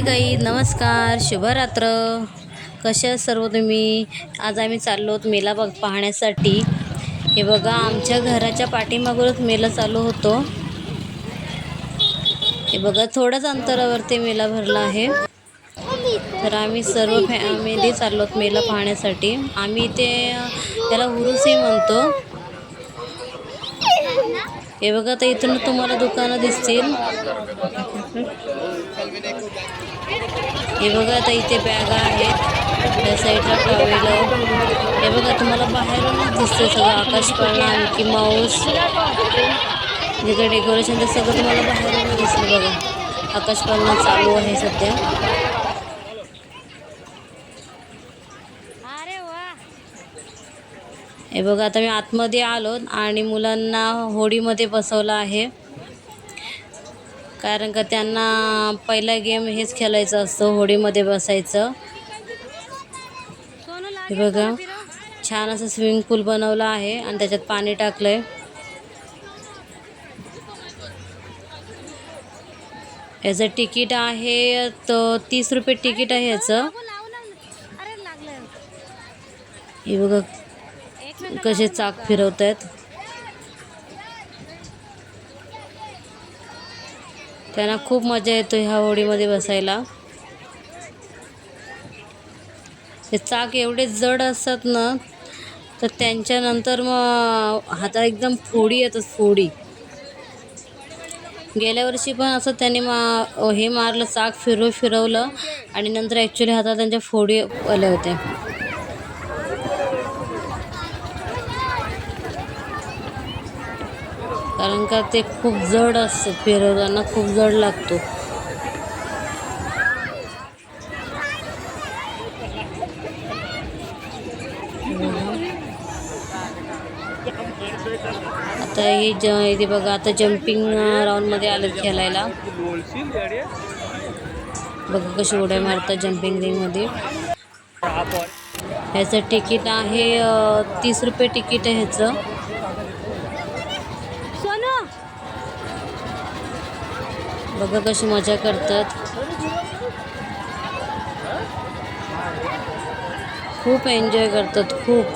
हाय गाई नमस्कार शुभरात्र. कशा सर्व तुम्ही? आज आम्ही चाललो आहोत मेला बघ पाहण्यासाठी. हे बघा आमच्या घराच्या पाठीमागूनच मेला चालू होतो. हे बघा थोड्याच अंतरावरती मेला भरला आहे. तर आम्ही सर्व फॅमिली चाललो आहोत मेला पाहण्यासाठी. आम्ही इथे त्याला हुरुसी म्हणतो. हे बघा तर इथून तुम्हाला दुकानं दिसतील. हे बघा आता इथे बॅगा आहेत. त्या साईडला टॉवेल हे बघा तुम्हाला बाहेरूनच दिसते सगळं आकाशपाळणा आणखी माऊस जिकडे डेकोरेशन ते सगळं तुम्हाला बाहेरूनच दिसतं बघा. आकाशपाळणा चालू आहे सध्या. हे बघा आता मी आतमध्ये आलो आणि मुलांना होडीमध्ये बसवलं आहे. कारण का त्यांना पहिला गेम हेच खेळायचं असतं होडीमध्ये बसायचं. हे बघा छान असं स्विमिंग पूल बनवलं आहे आणि त्याच्यात पाणी टाकलंय. याचं तिकीट आहे तर तीस रुपये तिकीट आहे याचं. हे बघा कसे चाक फिरवत आहेत त्यांना खूप मजा येतो ह्या होडीमध्ये बसायला. हे चाक एवढे जड असतात ना तर त्यांच्यानंतर मग हातात एकदम फोडी येतात फोडी. गेल्या वर्षी पण असं त्यांनी मा हे मारलं चाक फिरव फिरवलं आणि नंतर ॲक्च्युली हातात त्यांच्या फोडी आल्या होत्या. कारण का ते खूप जड असतं फिरवताना खूप जड लागतो. आता हे ज इथे बघा आता जम्पिंग राऊंडमध्ये आलं खेळायला. बघा कशी उड्या मारतात जम्पिंग रिंगमध्ये ह्याचं तिकीट आहे तीस रुपये तिकीट आहे ह्याचं. बघा कशी मजा करतात. खूप एन्जॉय करतात खूप.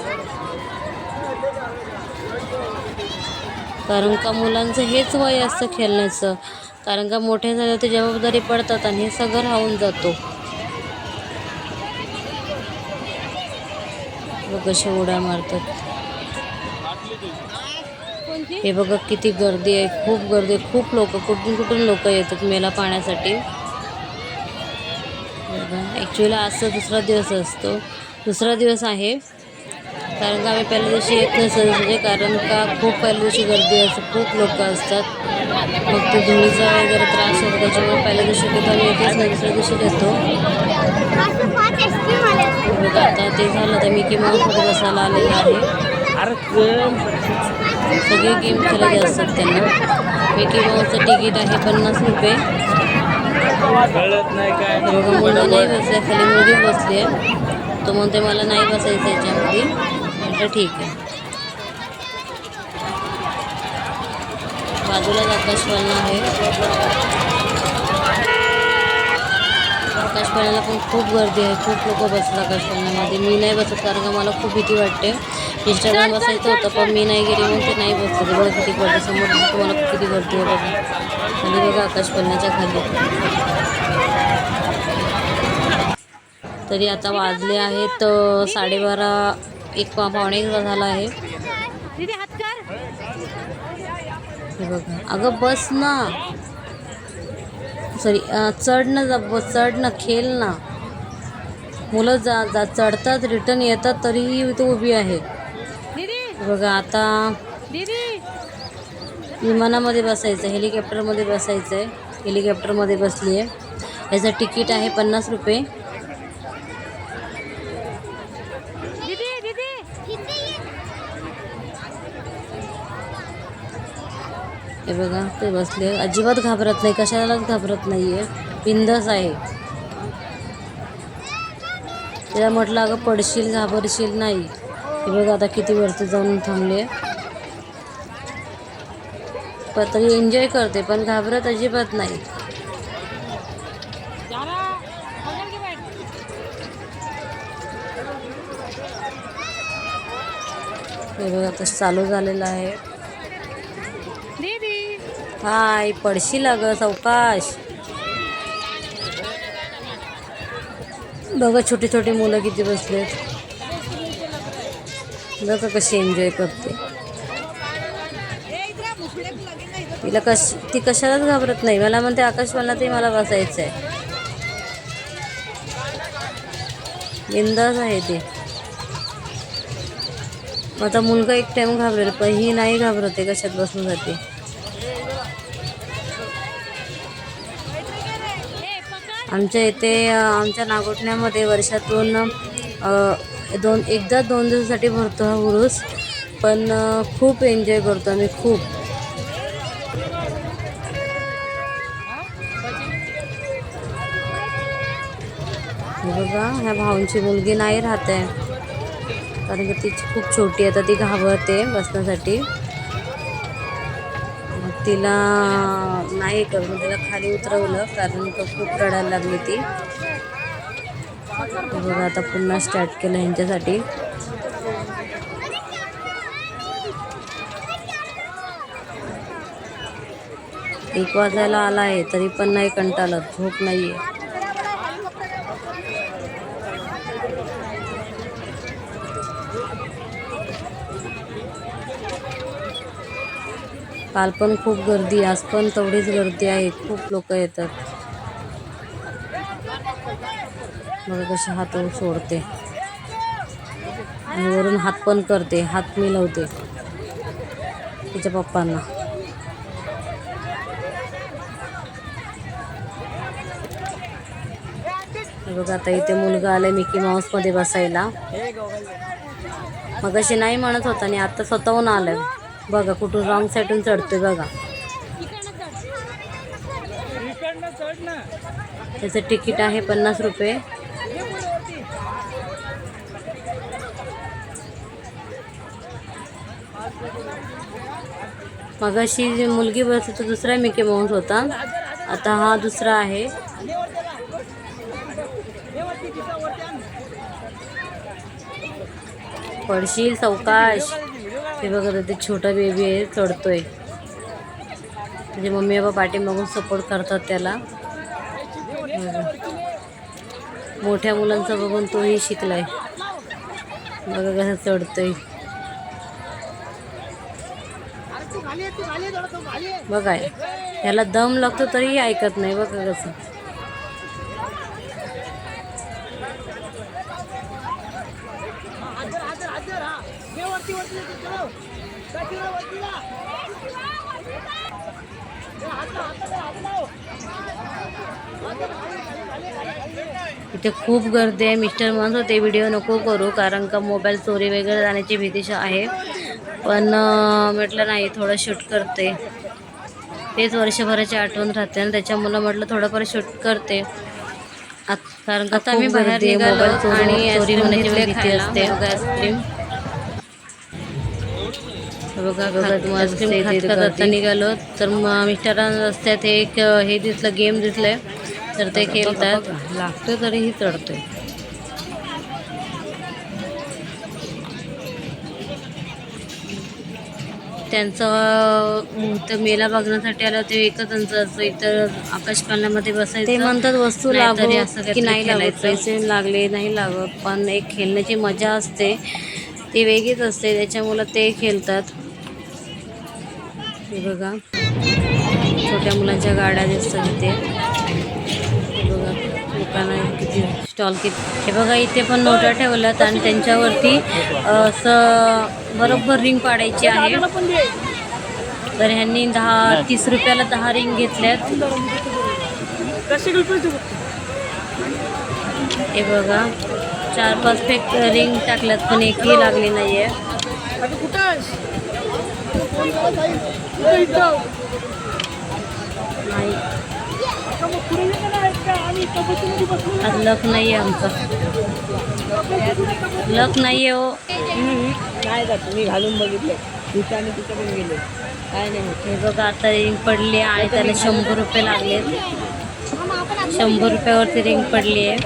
कारण का मुलांचं हेच वय असतं खेळण्याचं. कारण का मोठे झाले ते जबाबदारी पडतात आणि हे सगळं राहून जातो. बघ कशी उड्या मारतात. हे बघा किती गर्दी आहे खूप गर्दी आहे खूप लोक कुठून कुठून लोक येतात मेला पाहण्यासाठी ॲक्च्युली आजचा दुसरा दिवस असतो. दुसरा दिवस आहे. कारण का आम्ही पहिल्या दिवशी येत नसत म्हणजे कारण का खूप पहिल्या दिवशी गर्दी असते खूप लोक असतात. मग ते धुळीचा वगैरे त्रास होतो त्याच्यामुळे पहिल्या दिवशी कुठं आम्ही येतेच नाही दुसऱ्या दिवशी घेतो बघा आता ते झालं तर मी माऊसमध्ये बसायला आलेलं आहे. सगळे गेम खेळत असतात त्यांना मिकी माऊसचं तिकीट आहे पन्नास रुपये. मुलगा नाही बसला खाली मुलगी बसली आहे. तो म्हणते मला नाही बसायचं याच्यामध्ये. म्हटलं ठीक आहे. बाजूलाच आकाशपाळणा आहे. आकाशपाळण्याला पण खूप गर्दी आहे. खूप लोक बसतात आकाशपाळण्यामध्ये मी नाही बसत कारण का मला खूप भीती वाटते. इंस्टाग्राम बसायचं होतं पण मी नाही गेली म्हणून ते नाही बसत बघा किती गर्दी समोर तुम्हाला किती गर्दी आहे बघा. खाली बघा आकाशपाळण्याच्या खाली. तरी आता वाजले आहेत साडेबारा एक पावणे झाला आहे. बघा. अगं बस ना. सॉरी चढ ना जा बस चढ ना खेळ ना. मुलं जा जा चढतात रिटर्न येतात तरीही इथं उभी आहे. बघा आता विमानामध्ये बसायचं हेलिकॉप्टरमध्ये बसायचं आहे हेलिकॉप्टरमध्ये बसली आहे ह्याचं तिकीट आहे पन्नास रुपये. हे बघा ते बसले. अजिबात घाबरत नाही कशालाच घाबरत नाही आहे बिंदस आहे. तिला म्हटलं अगं पडशील घाबरशील नाही. हे बघा आता किती वरती जाऊन थांबले. पण तरी एन्जॉय करते पण घाबरत अजिबात नाही. हे बघा आता चालू झालेलं आहे. हाय पडशी लाग सावकाश बघा छोटी छोटी मुलं किती बसलेत. बघा कशी एन्जॉय करते. तिला कश ती कशालाच घाबरत नाही. मला म्हणते आकाशवाणला ते मला बसायचं आहे बिंदास आहे ते. आता मुलगा एक टाइम घाबरेल पण ही नाही घाबरते कशात बसून जाते आमच्या इथे आमच्या नागोठण्यामध्ये वर्षातून दोन एकदा दोन दिवसासाठी भरतो हा उरूस पण खूप एन्जॉय करतो आम्ही खूप. बघा ह्या भाऊंची मुलगी नाही राहत आहे. कारण की ती खूप छोटी आहे तर ती घाबरते बसण्यासाठी. तिला नाही करून तिला खाली उतरवलं कारण तो खूप रडायला लागली ती. बघा आता पुन्हा स्टार्ट केलं ह्यांच्यासाठी एक वाजायला आला आहे तरी पण नाही कंटाळत झोप नाही आहे काल पण खूप गर्दी आज पण तेवढीच गर्दी आहे खूप लोक येतात. बघा कसे हात सोडते. आणि वरून हात पण करते. हात मिळवते तिच्या पप्पांना. बघा आता इथे मुलगा आलाय मिकी माऊसमध्ये बसायला. मग अशी नाही म्हणत होता आणि आता स्वतःहून आलाय. बघा कुठून रॉंग साईडून चढतोय बघा. त्याचं तिकीट आहे पन्नास रुपये. मग अशी जी मुलगी बसली तो दुसरा मिकी माऊस होता. आता हा दुसरा आहे. पडशील सावकाश. हे बघत ते छोटा बेबी आहे चढतोय. त्याचे मम्मी बाबा पाठीमागून सपोर्ट करतात त्याला. मोठ्या मुलांचं बघून तोही शिकलाय. बघा कसं चढतोय. बघा याला दम लागतो तरीही ऐकत नाही बघा कसं. इथे खूप गर्दी आहे मिस्टर म्हणत होते व्हिडिओ नको करू कारण का मोबाईल चोरी वगैरे जाण्याची भीती आहे. पण म्हटलं नाही थोडं शूट करते. तेच वर्षभराची आठवण राहते आणि त्याच्यामुळं म्हटलं थोडंफार शूट करते. कारण आता मी बाहेर निघालो आणि आईस्क्रीम बघा बघा आईस्क्रीम आता निघालो. तर मग मिस्टरांना रस्त्यात एक हे दिसलं गेम दिसलंय. तर ते खेळतात. लागतोय तरीही चढतोय त्यांचं मुहूर्त मेला बघण्यासाठी आलं ते एकच त्यांचं असं इतर आकाश पालनामध्ये बसायचं. ते म्हणतात वस्तू लागो असं की नाही लागत. पैसे लागले नाही लागत. पण एक खेळण्याची मजा असते. ती वेगळीच असते. त्याच्यामुळं ते खेळतात. हे बघा. छोट्या मुलांच्या गाड्या दिसतात इथे. बघा. दुकानं किती. स्टॉल किती. हे बघा इथे पण नोटा ठेवल्यात आणि त्यांच्यावरती असं बरोबर रिंग पाडायची आहे. तर ह्यांनी दहा तीस रुपयाला दहा रिंग घेतल्यात. हे बघा चार पाच फेक रिंग टाकल्यात पण एकही लागली नाही आहे नाही. आज लक नाही आहे आमचं. लक नाही आहे हो. नाही का तुम्ही घालून बघितले तिथे आणि तिथे पण गेले. काय नाही. हे बघा आता रिंग पडली आणि त्याला शंभर रुपये लागले शंभर रुपयावरती रिंग पडली आहे.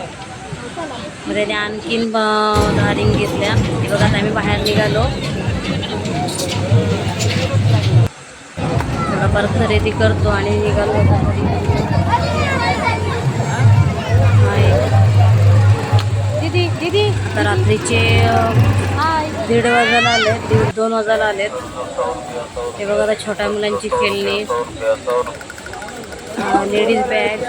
मग त्याने आणखीन दहा रिंग घेतल्या. हे बघा आता आम्ही बाहेर निघालो. थोडाफार खरेदी करतो आणि निघालो आता रात्रीचे दीड वाजायला आले दीड दोन वाजायला आलेत हे बघा छोट्या मुलांची खेळणी. Ladies bag.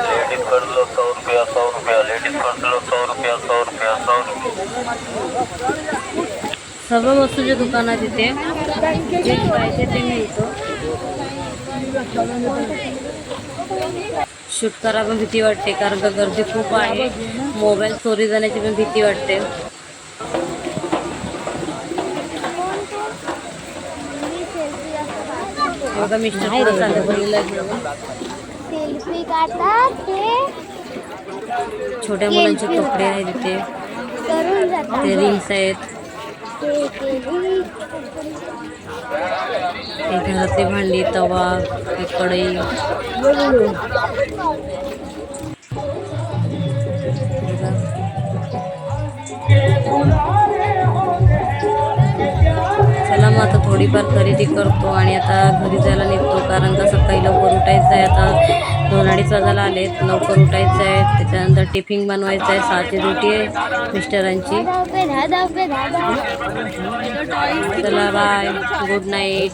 सर्व वस्तूचे दुकान आहे तिथे जे पाहिजे ते मिळतो. शूट करा पण भीती वाटते कारण का गर्दी खूप आहे. मोबाईल चोरी जाण्याची पण भीती वाटते. बघा मिस्टर पुढे चालले बहिणीला घेऊन सेल्फी काढतात ते. छोट्या मुलांचे कपडे आहेत जातात. ते रिंग्स आहेत. हे घरातली भांडी तवा हे कढई. चला थोडीफार खरेदी करतो आणि आता घरी जायला निघतो. कारण का सकाळी लवकर उठायचं आहे. आता दोन अडीच वाजायला आलेत लवकर उठायचं आहे. त्याच्यानंतर टिफिन बनवायचं आहे. सहाची रोटी आहे मिस्टरांची. चला बाय. Good night.